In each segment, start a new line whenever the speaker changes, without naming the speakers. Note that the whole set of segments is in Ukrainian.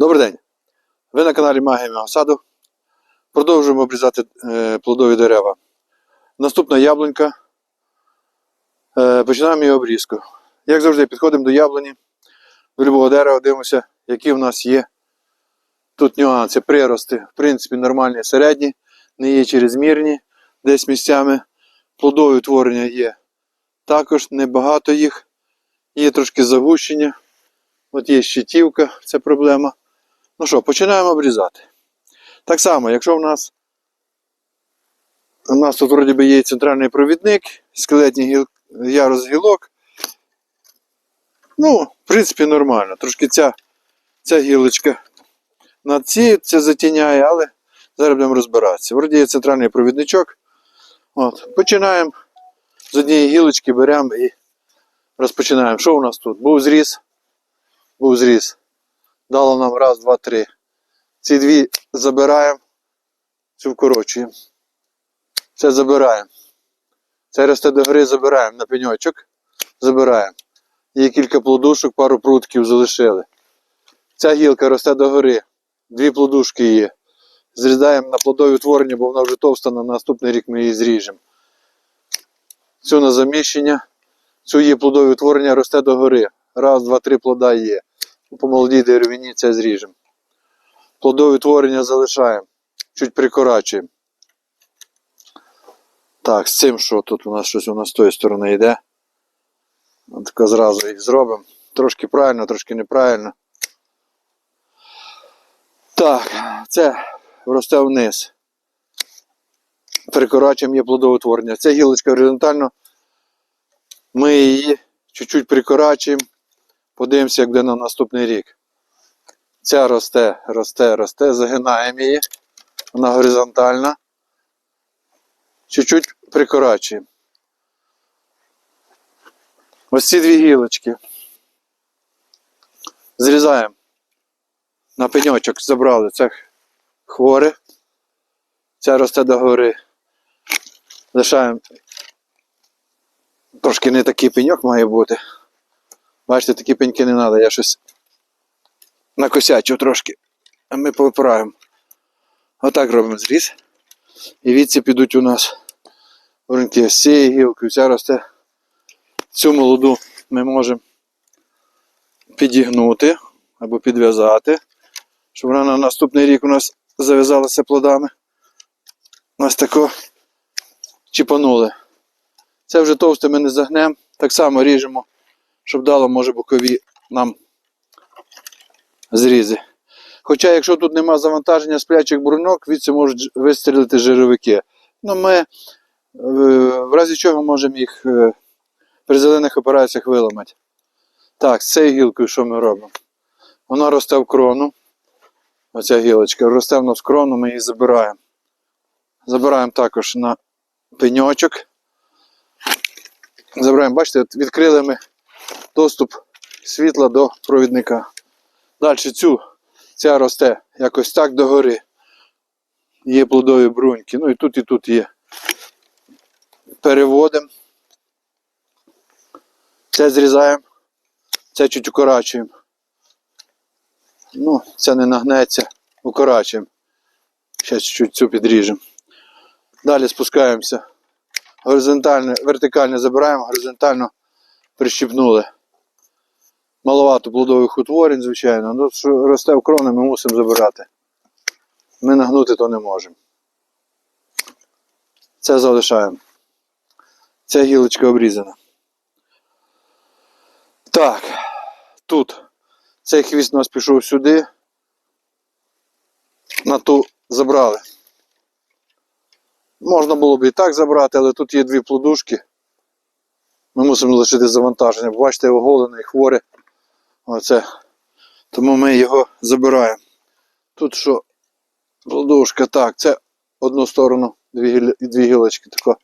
Добрий день! Ви на каналі Магія мого. Продовжуємо обрізати е, плодові дерева. Наступна яблунька. Е, починаємо її обрізку. Як завжди, підходимо до яблуні, до любого дерева, дивимося, які в нас є. Тут нюанси, прирости, в принципі, нормальні середні, не є чрезмірні, десь місцями. Плодові утворення є. Також небагато їх, є трошки загущення. От є щитівка, це проблема. Ну що, починаємо обрізати. Так само, якщо в нас у нас тут вроді би є центральний провідник, скелетний гіл, ярус гілок. Ну, в принципі, нормально. Трошки ця, ця гілочка над цією це затіняє, але зараз будемо розбиратися. Вроді є центральний провідничок. От, починаємо з однієї гілочки, беремо і розпочинаємо. Що у нас тут? Був зріз був зріз. Дало нам раз, два, три. Ці дві забираємо, цю вкорочуємо. Це забираємо. Це росте до гори забираємо на пеньочок. Забираємо. Є кілька плодушок, пару прутків залишили. Ця гілка росте до гори. Дві плодушки є. Зрізаємо на плодові утворення, бо вона вже товста, на наступний рік ми її зріжемо. Цю на заміщення. Цю є плодові утворення росте до гори. Раз, два, три плода є. По молодій деревині це зріжемо. Плодові утворення залишаємо. Чуть прикорачуємо. Так, з цим що тут у нас щось у нас з тої сторони йде. От тако зразу їх зробимо. Трошки правильно, трошки неправильно. Так, це росте вниз. Прикорачуємо є плодове утворення. Ця гілочка горизонтально. Ми її чуть-чуть прикорачуємо. Подивимося, як буде на наступний рік. Ця росте, росте, росте, загинаємо її. Вона горизонтальна. Чуть-чуть прикорачуємо. Ось ці дві гілочки. Зрізаємо. На пеньочок забрали. Це хворе. Ця росте до гори. Лишаємо. Трошки не такий пеньок має бути. Бачите, такі пеньки не треба, я щось накосячив трошки. А ми повиправимо. Отак робимо зріз. І відці підуть у нас бруньки з цієї гілки, ця росте. Цю молоду ми можемо підігнути або підв'язати, щоб вона на наступний рік у нас зав'язалася плодами. Ось тако чіпанули. Це вже товсте ми не загнемо. Так само ріжемо щоб дало, може, бокові нам зрізи. Хоча, якщо тут нема завантаження сплячих бруньок, відси можуть вистрілити жировики. Ну, ми е, в разі чого можемо їх е, при зелених операціях виламати. Так, з цією гілкою що ми робимо? Вона росте в крону. Оця гілочка росте в нас в крону, ми її забираємо. Забираємо також на пеньочок. Забираємо, бачите, відкрили ми доступ світла до провідника. Далі цю, ця росте якось так догори. Є плодові бруньки. Ну і тут, і тут є. Переводимо. Це зрізаємо. Це чуть укорачуємо. Ну, це не нагнеться. Укорачуємо. Ще чуть цю підріжемо. Далі спускаємося. Горизонтально, вертикально забираємо, горизонтально прищіпнули. Маловато плодових утворень, звичайно. Ну, що росте в крони, ми мусимо забирати. Ми нагнути то не можемо. Це залишаємо. Ця гілочка обрізана. Так, тут цей хвіст у нас пішов сюди. На ту забрали. Можна було б і так забрати, але тут є дві плодушки. Ми мусимо лишити завантаження. Бачите, оголене і хворе. Оце. Тому ми його забираємо. Тут що плодушка, так, це одну сторону, дві, дві гілочки тако.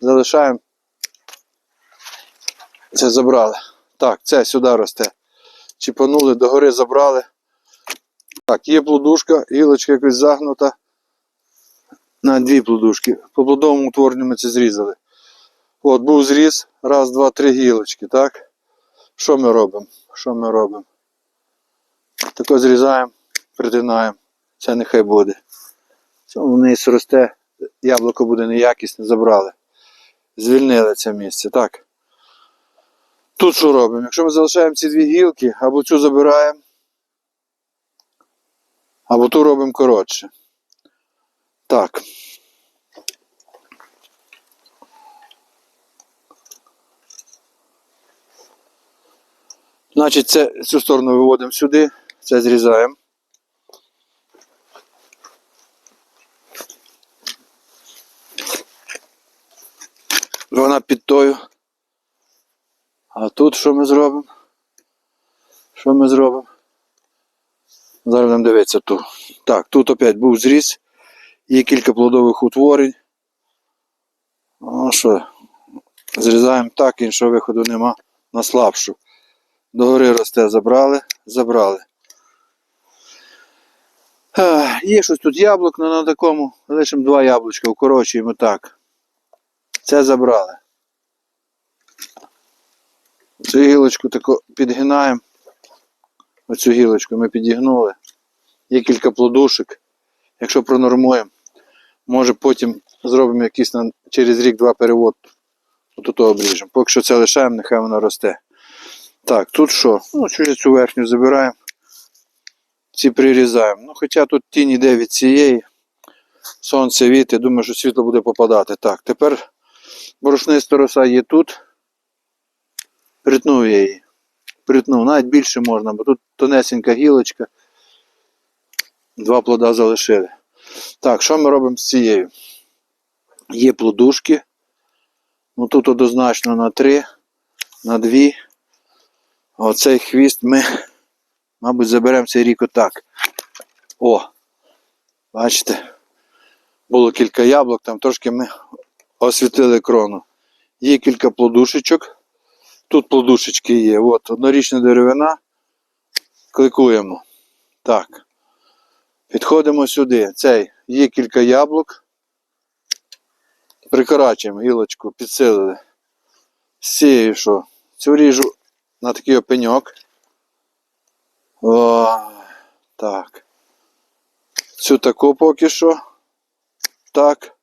Залишаємо. Це забрали. Так, це сюди росте. Чіпанули, догори забрали. Так, є плодушка, гілочка якось загнута. На дві плодушки. По плодовому утворенню ми це зрізали. От, був зріз, раз, два, три гілочки, так? Що ми робимо? Що ми робимо? Тако зрізаємо притинаємо. Це нехай буде. Це вниз росте, яблуко буде неякісне, забрали. Звільнили це місце. Так. Тут що робимо? Якщо ми залишаємо ці дві гілки, або цю забираємо, або ту робимо коротше. Так. Значить, це, цю сторону виводимо сюди, це зрізаємо. Вона під тою. А тут що ми зробимо? Що ми зробимо? Зараз будемо дивитися тут. Так, тут опять був зріз. Є кілька плодових утворень. Ну що, зрізаємо так, іншого виходу нема на слабшу. Догори росте, забрали, забрали. Є щось тут яблук, на такому лишимо два яблучка, укорочуємо так. Це забрали. Цю гілочку таку підгинаємо. Оцю гілочку ми підігнули. Є кілька плодушек. Якщо пронормуємо, може потім зробимо якийсь через рік-два перевод. От обріжемо. Поки що це лишаємо, нехай воно росте. Так, тут що? Ну, чуть цю верхню забираємо. Ці прирізаємо. Ну, хоча тут тінь іде від цієї. Сонце віти, думаю, що світло буде попадати. Так, тепер борошниста роса є тут. Притнув я її. Притнув. Навіть більше можна, бо тут тонесенька гілочка. Два плода залишили. Так, що ми робимо з цією? Є плодушки. Ну тут однозначно на три, на дві. Оцей хвіст ми, мабуть, заберемо цей рік отак. О! Бачите? Було кілька яблук, там трошки ми освітлили крону. Є кілька плодушечок. Тут плодушечки є. От, однорічна деревина. Кликуємо. Так. Підходимо сюди. Цей. Є кілька яблук. Прикорачуємо гілочку, підсилили. Сію, що цю ріжу на такий опеньок. О, так. Цю таку поки що. Так.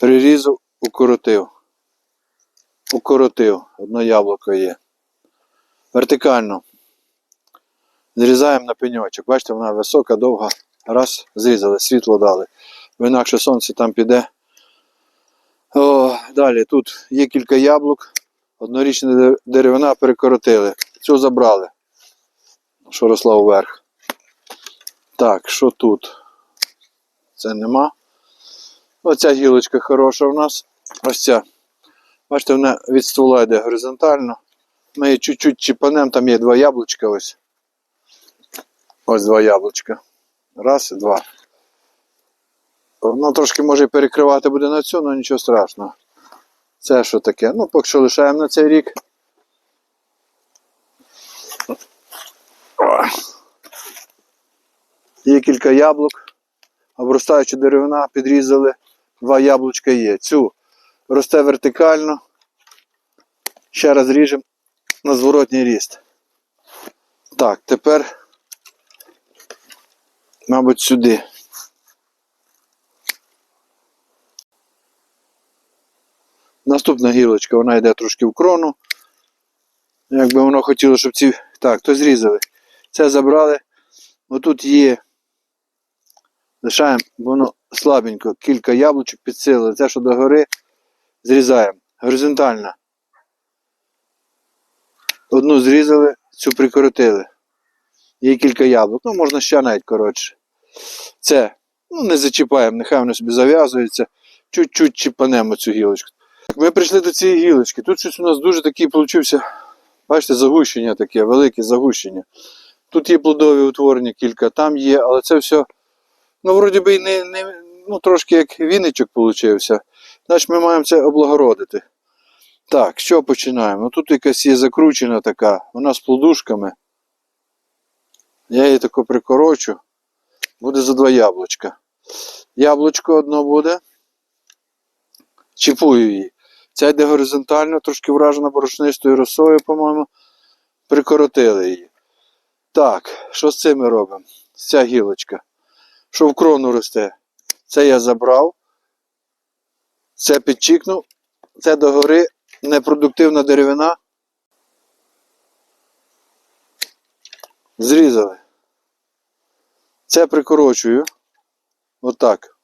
Прирізав, укоротив. Укоротив. Одно яблуко є. Вертикально. Зрізаємо на пеньочок. Бачите, вона висока, довга. Раз, зрізали, світло дали. Бо інакше сонце там піде. О, далі тут є кілька яблук. Однорічна деревина перекоротили. Цю забрали. Що росла вверх. Так, що тут? Це нема. Оця гілочка хороша в нас. Ось ця. Бачите, вона від ствола йде горизонтально. Ми її чуть-чуть чіпанемо, там є два яблучка ось. Ось два яблучка. Раз і два. Воно трошки може і перекривати буде на цю, але нічого страшного. Це що таке? Ну, поки що лишаємо на цей рік. Є кілька яблук. Обростаюча деревина, підрізали. Два яблучка є. Цю росте вертикально. Ще раз ріжемо на зворотній ріст. Так, тепер, мабуть, сюди. Наступна гілочка, вона йде трошки в крону. Якби воно хотіло, щоб ці. Так, то зрізали. Це забрали. Отут є. Лишаємо, воно слабенько. Кілька яблучок підсилили. Це, що догори, зрізаємо. Горизонтально. Одну зрізали, цю прикоротили. Є кілька яблук. Ну, можна ще навіть коротше. Це. Ну, не зачіпаємо, нехай воно собі зав'язується. Чуть-чуть чіпанемо цю гілочку. Ми прийшли до цієї гілочки. Тут щось у нас дуже такий получився, бачите, загущення таке, велике загущення. Тут є плодові утворення кілька, там є, але це все, ну, вроді би, не, не, ну, трошки як віничок получився. Значить, ми маємо це облагородити. Так, що починаємо? Ну, тут якась є закручена така, вона з плодушками. Я її тако прикорочу. Буде за два яблучка. Яблучко одно буде. Чіпую її. Ця йде горизонтально, трошки вражена борошнистою росою, по-моєму. Прикоротили її. Так, що з цим ми робимо? Ця гілочка. Що в крону росте? Це я забрав. Це підчікнув. Це догори непродуктивна деревина. Зрізали. Це прикорочую. Отак.